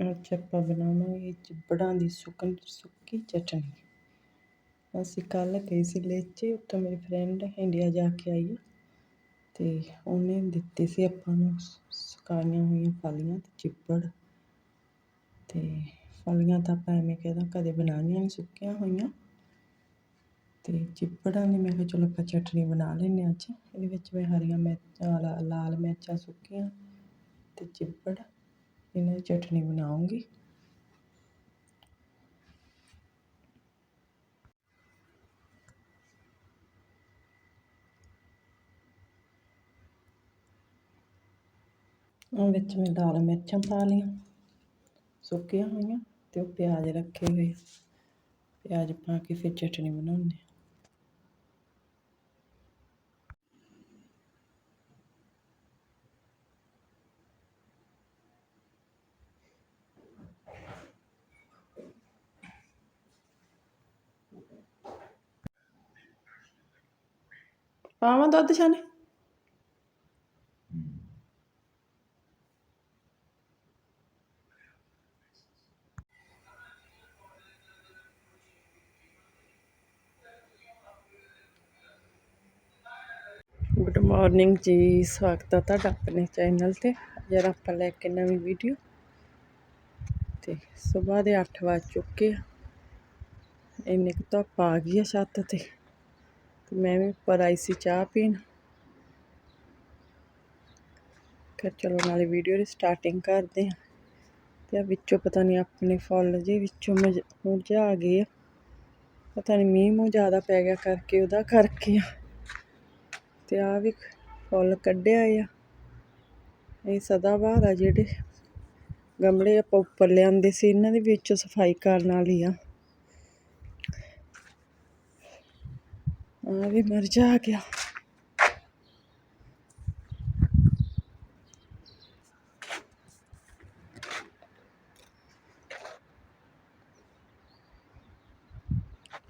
ਅੱਜ ਆਪਾਂ ਬਣਾਵਾਂਗੇ ਚਿੱਬੜਾਂ ਦੀ ਸੁੱਕਣ ਸੁੱਕੀ ਚਟਣੀ ਅਸੀਂ ਕੱਲ੍ਹ ਗਏ ਸੀ ਲੇਚੇ, ਉੱਥੋਂ ਮੇਰੀ ਫਰੈਂਡ ਇੰਡੀਆ ਜਾ ਕੇ ਆਈ ਹੈ ਅਤੇ ਉਹਨੇ ਦਿੱਤੀ ਸੀ ਆਪਾਂ ਨੂੰ ਸੁਕਾਈਆਂ ਹੋਈਆਂ ਫਲੀਆਂ ਅਤੇ ਚਿੱਬੜ। ਅਤੇ ਫਲੀਆਂ ਤਾਂ ਆਪਾਂ ਐਵੇਂ ਕਹਿ ਕਦੇ ਬਣਾਈਆਂ ਨਹੀਂ ਸੁੱਕੀਆਂ ਹੋਈਆਂ। ਅਤੇ ਚਿੱਬੜਾਂ ਦੀ ਮੈਂ ਕਿਹਾ ਚਲੋ ਆਪਾਂ ਚਟਣੀ ਬਣਾ ਲੈਂਦੇ ਹਾਂ ਅੱਜ। ਇਹਦੇ ਵਿੱਚ ਮੈਂ ਹਰੀਆਂ ਮਿਰਚਾਂ ਲਾ, ਲਾਲ ਮਿਰਚਾਂ ਸੁੱਕੀਆਂ ਅਤੇ ਚਿੱਬੜ। ਇਹਨਾਂ ਦੀ ਚਟਣੀ ਬਣਾਉਂਗੀ ਉਹ ਵਿੱਚ ਮੈਂ ਲਾਲ ਮਿਰਚਾਂ ਪਾ ਲਈਆਂ ਸੁੱਕੀਆਂ ਹੋਈਆਂ ਅਤੇ ਉਹ ਪਿਆਜ਼ ਰੱਖੇ ਹੋਏ ਪਿਆਜ਼ ਪਾ ਕੇ ਫਿਰ ਚਟਣੀ ਬਣਾਉਂਦੇ ਪਾਵਾਂ ਦੁੱਧ ਛਾਨੇ? ਗੁੱਡ ਮਾਰਨਿੰਗ ਜੀ, ਸਵਾਗਤ ਹੈ ਤੁਹਾਡਾ ਆਪਣੇ ਚੈਨਲ ਤੇ। ਅੱਜ ਆਪਾਂ ਲੈ ਕੇ ਨਵੀਂ ਵੀਡੀਓ ਤੇ ਸਵੇਰ ਦੇ 8 ਵਜ ਚੁੱਕੇ ਆ। ਇੰਨੇ ਕੁ ਧੁੱਪ ਆ ਗਈ ਆ ਛੱਤ ਤੇ। ਤੇ ਮੈਂ ਵੀ ਉੱਪਰ ਆਈ ਸੀ ਚਾਹ ਪੀਣ। ਫਿਰ ਚਲੋ ਨਾਲੇ ਵੀਡੀਓ ਦੀ ਸਟਾਰਟਿੰਗ ਕਰਦੇ ਆ ਤੇ ਆ ਵਿੱਚੋਂ ਪਤਾ ਨਹੀਂ ਆਪਣੇ ਫੁੱਲ ਜੇ ਵਿੱਚੋਂ ਮੁਰਝਾ ਗਏ ਆ। ਪਤਾ ਨਹੀਂ ਮੀਂਹ ਮੂੰਹ ਜ਼ਿਆਦਾ ਪੈ ਗਿਆ ਕਰਕੇ ਉਹਦਾ ਕਰਕੇ ਆ। ਤੇ ਆ ਵੀ ਫੁੱਲ ਕੱਢਿਆ ਆ। ਇਹ ਸਦਾਬਹਾਰ ਆ ਜਿਹੜੇ। ਗਮਲੇ ਆਪਾਂ ਉੱਪਰ ਲਿਆਂਦੇ ਸੀ, ਇਹਨਾਂ ਦੇ ਵਿੱਚ ਸਫ਼ਾਈ ਕਰਨ ਵਾਲੀ ਆ। ਆ ਵੀ ਮਰ ਜਾ ਗਿਆ।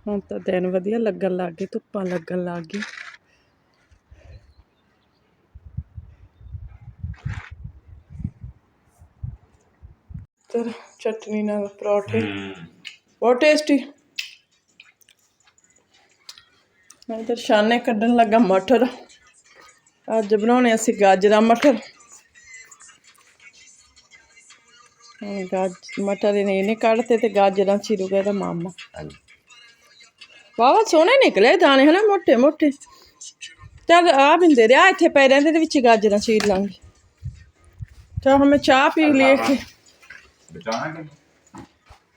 ਹੁਣ ਤਾਂ ਦਿਨ ਵਧੀਆ ਲੱਗਣ ਲੱਗ ਗਏ ਧੁੱਪਾਂ ਲੱਗਣ ਲੱਗ ਗਈ ਤਰ ਚਟਨੀ ਨਾਲ ਪਰੌਠੇ। ਬਹੁਤ ਟੇਸਟੀ ਮੈਂ ਤਾਂ ਸ਼ਾਨੇ ਕੱਢਣ ਲੱਗਾ ਮਟਰ। ਅੱਜ ਬਣਾਉਣੇ ਅਸੀਂ ਗਾਜਰਾਂ ਮਟਰ। ਗਾਜ ਮਟਰ ਇਹਨੇ ਇਹਨੇ ਕੱਢਤੇ ਤੇ ਗਾਜਰਾਂ ਚੀਰੂਗਾ ਇਹਦਾ ਮਾਮਾ। ਵਾਵਾ ਸੋਹਣੇ ਨਿਕਲੇ ਦਾਣੇ ਹਨਾ ਮੋਟੇ ਮੋਟੇ। ਚੱਲ ਆ ਬਿੰਦੇ ਦੇ ਆ ਇੱਥੇ ਪਏ ਰਹਿੰਦੇ ਦੇ ਵਿੱਚ ਗਾਜਰਾਂ ਚੀਰ ਲਾਂਗੇ। ਚਲ ਹੁਣ ਮੈਂ ਚਾਹ ਪੀ ਲਈ ਕਿ ਬਚਾਣਾ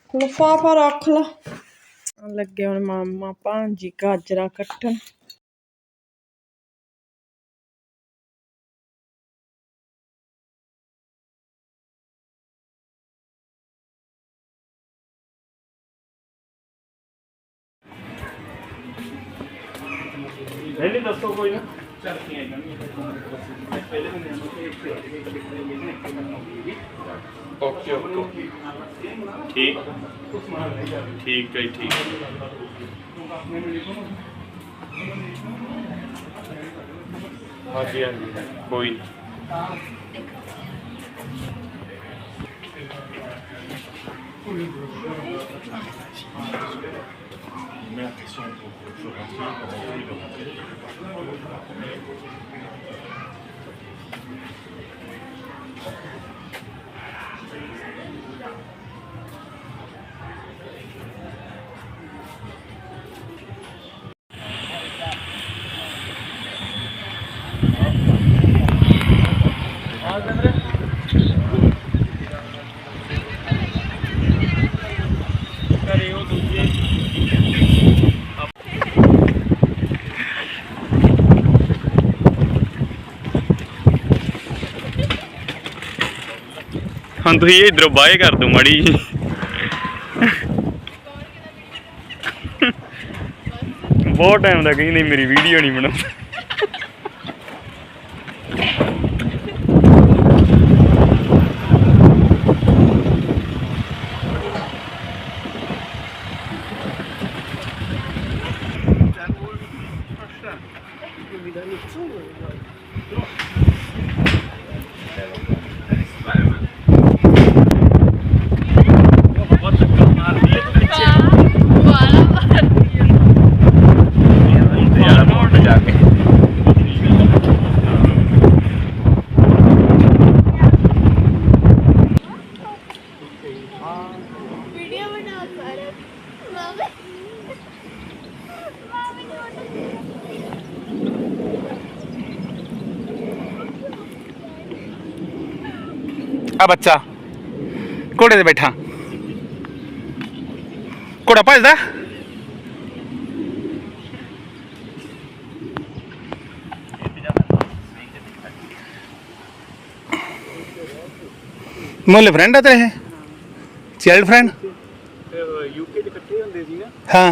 ਕਿ ਲਫਾਫਾ ਰੱਖ ਲਾ। ਲੱਗੇ ਹੁਣ ਮਾਮਾ ਭਾਂਜੀ ਗਾਜਰਾਂ ਕੱਟਣ ਪਹਿਲੇ ਦੱਸੋ ਕੋਈ ਨਾ ਚਰਖੀਆਂ ਜਾਣੀਆਂ ਪਹਿਲੇ ਦਿਨ ਓਕੇ ਓਕੇ ਠੀਕ ਠੀਕ ਹੈ ਜੀ, ਠੀਕ ਹਾਂਜੀ ਹਾਂਜੀ। ਕੋਈ Ah, Il met ਹੁਣ ਤੁਸੀਂ ਇਧਰੋਂ ਬਾਏ ਕਰ ਦੋ ਮੜੀ ਜੀ ਬਹੁਤ ਟਾਈਮ ਦਾ ਕਹਿੰਦੀ ਮੇਰੀ ਵੀਡੀਓ ਨਹੀਂ ਬਣਾਉਂਦਾ Dann wohl verstanden. Ich bin wieder nicht zugehört. ਆ ਬੱਚਾ। ਘੋੜੇ ਤੇ ਬੈਠਾ। ਘੋੜਾ ਭੱਜਦਾ। ਮੁੱਲ ਫਰੈਂਡ ਆ ਤੇਰੇ ਚਾਈਲਡ ਫਰੈਂਡ ਯੂਕੇ ਚ ਇਕੱਠੇ ਹੁੰਦੇ ਸੀ ਨਾ ਹਾਂ। ਹਾਂ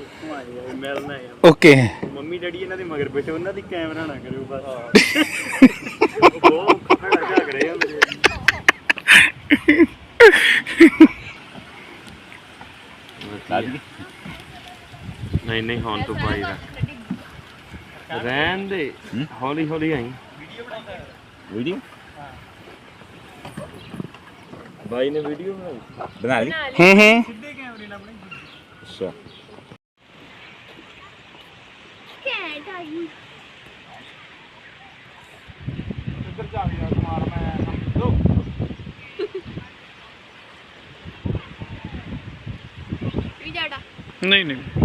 ਉੱਥੋਂ ਆਏ ਆ ਮਿਲਣ ਆਏ ਆ ਓਕੇ ਮੰਮੀ ਡੈਡੀ ਇਹਨਾਂ ਦੇ ਮਗਰ ਬੈਠੇ ਉਹਨਾਂ ਦੀ ਕੈਮਰਾ ਨਾ ਕਰਿਓ ਬਸ। ਬਹੁਤ ਖੜਾ ਝਾਕ ਰਹੇ ਆ ਮੇਰੇ ਨਹੀਂ ਹੁਣ ਤੋਂ ਪਾਈ ਦਾ। ਰਹਿਣ ਦੇ ਹੌਲੀ ਹੌਲੀ ਆਈ। ਵੀਡੀਓ? ਬਾਈ ਨੇ ਵੀਡੀਓ ਬਣਾਈ। ਬਣਾ ਲਈ? ਹੂੰ ਹੂੰ। ਸਿੱਧੇ ਕੈਮਰੇ ਨਾਲ ਬਣਾਈ। ਅੱਛਾ। ਇੱਧਰ ਜਾ ਗਿਆ ਸਮਾਰ ਮੈਂ ਦੋ ਵੀ ਜਾੜਾ ਨਹੀਂ ਨਹੀਂ।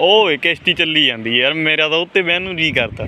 ਓਏ ਕਿਸ਼ਤੀ ਚੱਲੀ ਜਾਂਦੀ ਯਾਰ ਮੇਰਾ ਤਾਂ ਉੱਤੇ ਬਹਿਣ ਨੂੰ ਜੀ ਕਰਦਾ।